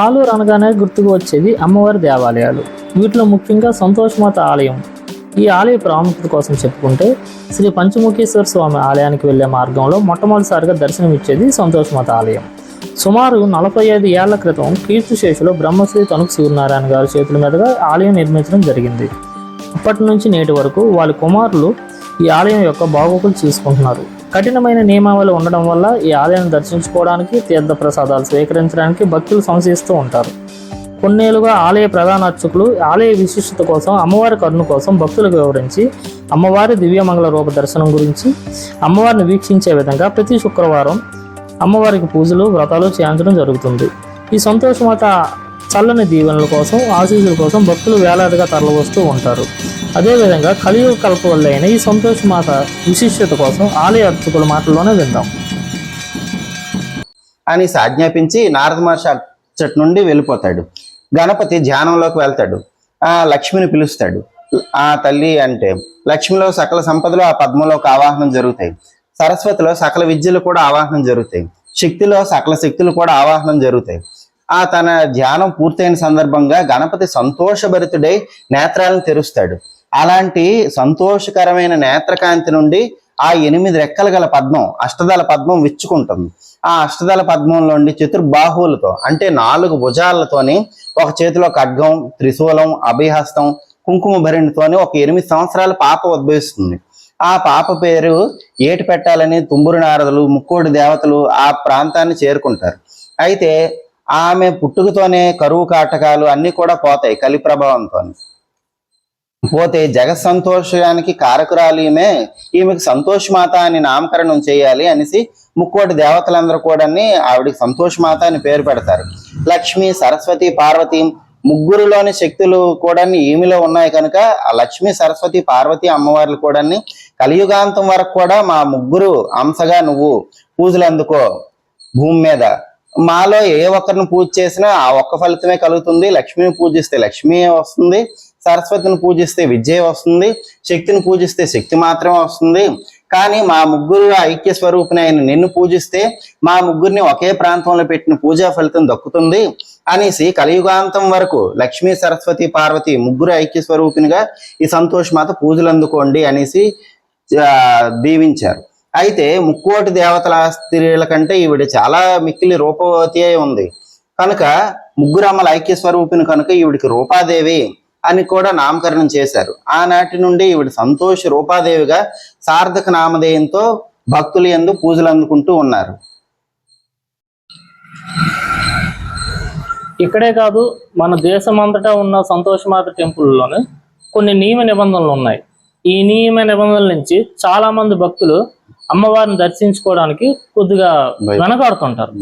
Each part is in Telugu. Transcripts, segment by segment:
ఆలూరు అనగానే గుర్తుకు వచ్చేది అమ్మవారి దేవాలయాలు. వీటిలో ముఖ్యంగా సంతోషమాత ఆలయం. ఈ ఆలయ ప్రాముఖ్యత కోసం చెప్పుకుంటే శ్రీ పంచముఖేశ్వర స్వామి ఆలయానికి వెళ్ళే మార్గంలో మొట్టమొదటిసారిగా దర్శనమిచ్చేది సంతోషమాత ఆలయం. సుమారు నలభై ఐదు ఏళ్ళ క్రితం కీర్తిశేషులో బ్రహ్మశ్రీ తణుకు సూర్యనారాయణ గారి చేతుల మీదుగా ఆలయం నిర్మించడం జరిగింది. అప్పటి నుంచి నేటి వరకు వాళ్ళ కుమారులు ఈ ఆలయం యొక్క బాగోగులు చూసుకుంటున్నారు. కఠినమైన నియమావళి ఉండడం వల్ల ఈ ఆలయాన్ని దర్శించుకోవడానికి తీర్థ ప్రసాదాలు స్వీకరించడానికి భక్తులు సంశయిస్తూ ఉంటారు. కొన్నేళ్ళుగా ఆలయ ప్రధాన అర్చకులు ఆలయ విశిష్టత కోసం అమ్మవారి కరుణ కోసం భక్తులకు వివరించి అమ్మవారి దివ్యమంగళ రూప దర్శనం గురించి అమ్మవారిని వీక్షించే విధంగా ప్రతి శుక్రవారం అమ్మవారికి పూజలు వ్రతాలు చేయించడం జరుగుతుంది. ఈ సంతోషమాత చల్లని దీవెనల కోసం ఆశీస్సుల కోసం భక్తులు వేలాదిగా తరలివస్తూ ఉంటారు. అదేవిధంగా కలియుగ కల్ప వల్ల అయిన ఈ సంతోషమాత విశిష్టత కోసం ఆలయ అర్చకుల మాటల్లోనే విందాం. అని ఆజ్ఞాపించి నారద మహర్షి అచ్చటి నుండి వెళ్ళిపోతాడు. గణపతి ధ్యానంలోకి వెళ్తాడు. ఆ లక్ష్మిని పిలుస్తాడు. ఆ తల్లి అంటే లక్ష్మిలో సకల సంపదలు ఆ పద్మలోకి ఆవాహనం జరుగుతాయి. సరస్వతిలో సకల విద్యలు కూడా ఆవాహనం జరుగుతాయి. శక్తిలో సకల శక్తులు కూడా ఆవాహనం జరుగుతాయి. ఆ తన ధ్యానం పూర్తయిన సందర్భంగా గణపతి సంతోషభరితుడై నేత్రాలను తెరుస్తాడు. అలాంటి సంతోషకరమైన నేత్రకాంతి నుండి ఆ ఎనిమిది రెక్కలు గల పద్మం అష్టదళ పద్మం విచ్చుకుంటుంది. ఆ అష్టదళ పద్మంలోండి చతుర్బాహువులతో అంటే నాలుగు భుజాలతోని ఒక చేతిలో ఖడ్గం త్రిశూలం అభయహస్తం కుంకుమ భరిణితోని ఒక ఎనిమిది సంవత్సరాల పాప ఉద్భవిస్తుంది. ఆ పాప పేరు ఏటి పెట్టాలని తుంబురు నారదులు ముక్కోడి దేవతలు ఆ ప్రాంతాన్ని చేరుకుంటారు. అయితే ఆమె పుట్టుకతోనే కరువు కాటకాలు అన్నీ కూడా పోతాయి కలి ప్రభావంతో పోతే జగత్ సంతోషానికి కారకురాలు ఈమె. ఈమెకి సంతోషమాత అని నామకరణం చేయాలి అనేసి ముక్కోటి దేవతలందరూ కూడా ఆవిడికి సంతోషమాత అని పేరు పెడతారు. లక్ష్మి సరస్వతి పార్వతి ముగ్గురులోని శక్తులు కూడా ఈమెలో ఉన్నాయి కనుక ఆ లక్ష్మి సరస్వతి పార్వతి అమ్మవార్లు కూడా కలియుగాంతం వరకు కూడా మా ముగ్గురు అంశగా నువ్వు పూజలు అందుకో భూమి మీద. మాలో ఏ ఒక్కరిని పూజ చేసినా ఆ ఒక్క ఫలితమే కలుగుతుంది. లక్ష్మిని పూజిస్తే లక్ష్మి వస్తుంది. సరస్వతిని పూజిస్తే విద్య వస్తుంది శక్తిని పూజిస్తే శక్తి మాత్రమే వస్తుంది. కానీ మా ముగ్గురు ఐక్య స్వరూపిని అయిన నిన్ను పూజిస్తే మా ముగ్గురిని ఒకే ప్రాంతంలో పెట్టిన పూజా ఫలితం దక్కుతుంది అనేసి కలియుగాంతం వరకు లక్ష్మీ సరస్వతి పార్వతి ముగ్గురు ఐక్య స్వరూపినిగా ఈ సంతోషమాత పూజలు అందుకోండి అనేసి దీవించారు. అయితే ముక్కోటి దేవతల స్త్రీల కంటే ఈవిడ చాలా మిక్కిలి రూపవతి అయి ఉంది. కనుక ముగ్గురు అమ్మల ఐక్య స్వరూపిని కనుక ఈవిడికి రూపాదేవి. అని కూడా నామకరణం చేశారు. ఆనాటి నుండి ఈవిడ సంతోష రూపాదేవిగా సార్థక నామధేయంతో భక్తులు ఎందు పూజలు అందుకుంటూ ఉన్నారు. ఇక్కడే కాదు మన దేశం అంతటా ఉన్న సంతోషమాత టెంపుల్లోనే కొన్ని నియమ నిబంధనలు ఉన్నాయి. ఈ నియమ నిబంధనల నుంచి చాలా మంది భక్తులు అమ్మవారిని దర్శించుకోవడానికి కొద్దిగా. వెనకాడుతుంటారు.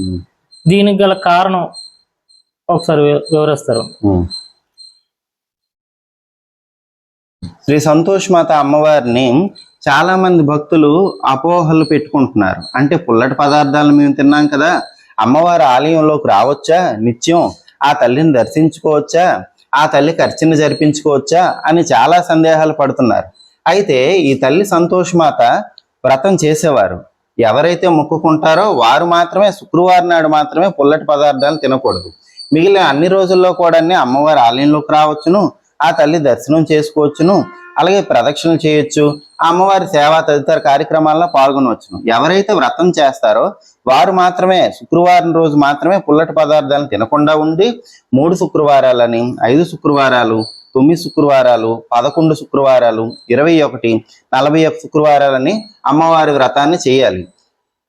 దీనికి గల కారణం ఒకసారి వివరిస్తారు? శ్రీ సంతోష్ మాత అమ్మవారిని చాలామంది భక్తులు అపోహలు పెట్టుకుంటున్నారు. అంటే పుల్లటి పదార్థాలు మేము తిన్నాం కదా అమ్మవారి ఆలయంలోకి రావచ్చా? నిత్యం ఆ తల్లిని దర్శించుకోవచ్చా? ఆ తల్లికి అర్చన జరిపించుకోవచ్చా? అని చాలా సందేహాలు పడుతున్నారు. అయితే ఈ తల్లి సంతోష్ మాత వ్రతం చేసేవారు. ఎవరైతే మొక్కుకుంటారో వారు మాత్రమే శుక్రవారం నాడు మాత్రమే పుల్లటి పదార్థాలు తినకూడదు. మిగిలిన అన్ని రోజుల్లో కూడా అమ్మవారి ఆలయంలోకి రావచ్చును. ఆ తల్లి దర్శనం చేసుకోవచ్చును అలాగే ప్రదక్షిణలు చేయొచ్చు. ఆ అమ్మవారి సేవ తదితర కార్యక్రమాల్లో పాల్గొనవచ్చును. ఎవరైతే వ్రతం చేస్తారో వారు మాత్రమే శుక్రవారం రోజు మాత్రమే పుల్లటి పదార్థాలను తినకుండా ఉండి మూడు శుక్రవారాలని ఐదు శుక్రవారాలు తొమ్మిది శుక్రవారాలు పదకొండు శుక్రవారాలు ఇరవై ఒకటి నలభై ఒక శుక్రవారాలని అమ్మవారి వ్రతాన్ని చేయాలి.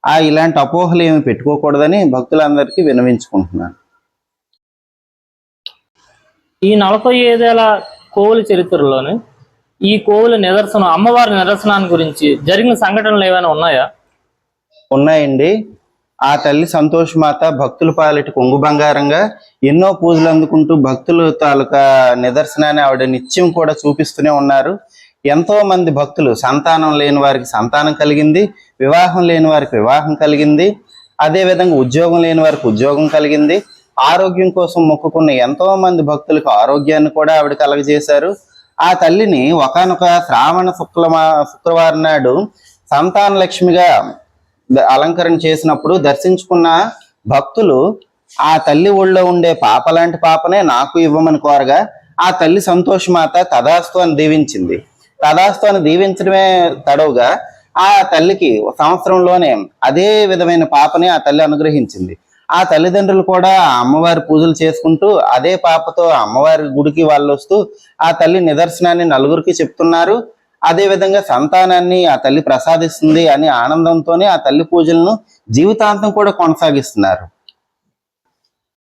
ఆ ఇలాంటి అపోహలు ఏమి పెట్టుకోకూడదని భక్తులందరికీ వినవించుకుంటున్నాను ఈ నలభై ఐదేళ్ళ కోవుల చరిత్రలోని ఈ కోవుల నిదర్శనం అమ్మవారి నిదర్శనాన్ని గురించి జరిగిన సంఘటనలు ఏమైనా ఉన్నాయా? ఉన్నాయండి. ఆ తల్లి సంతోషమాత భక్తుల పాలిటి కొంగు బంగారంగా ఎన్నో పూజలు అందుకుంటూ భక్తులు తాలూకా నిదర్శనాన్ని ఆవిడ నిత్యం కూడా చూపిస్తూనే ఉన్నారు. ఎంతో మంది భక్తులు సంతానం లేని వారికి సంతానం కలిగింది వివాహం లేని వారికి వివాహం కలిగింది అదే విధంగా ఉద్యోగం లేని వారికి ఉద్యోగం కలిగింది. ఆరోగ్యం కోసం మొక్కుకున్న ఎంతో మంది భక్తులకు ఆరోగ్యాన్ని కూడా ఆవిడ కలగజేశారు. ఆ తల్లిని ఒకానొక శ్రావణ శుక్ల శుక్రవారం నాడు సంతాన లక్ష్మిగా అలంకరణ చేసినప్పుడు దర్శించుకున్న భక్తులు ఆ తల్లి ఊళ్ళో ఉండే పాప లాంటి పాపనే నాకు ఇవ్వమని కోరగా ఆ తల్లి సంతోషమాత తదాస్తు అని దీవించింది. తదాస్తు అని దీవించడమే తడవుగా ఆ తల్లికి సంవత్సరంలోనే అదే విధమైన పాపని ఆ తల్లి అనుగ్రహించింది. ఆ తల్లిదండ్రులు కూడా అమ్మవారి పూజలు చేసుకుంటూ అదే పాపతో అమ్మవారి గుడికి వాళ్ళు వస్తూ ఆ తల్లి నిదర్శనాన్ని నలుగురికి చెప్తున్నారు. అదే విధంగా సంతానాన్ని ఆ తల్లి ప్రసాదిస్తుంది అని ఆనందంతోనే ఆ తల్లి పూజలను జీవితాంతం కూడా కొనసాగిస్తున్నారు.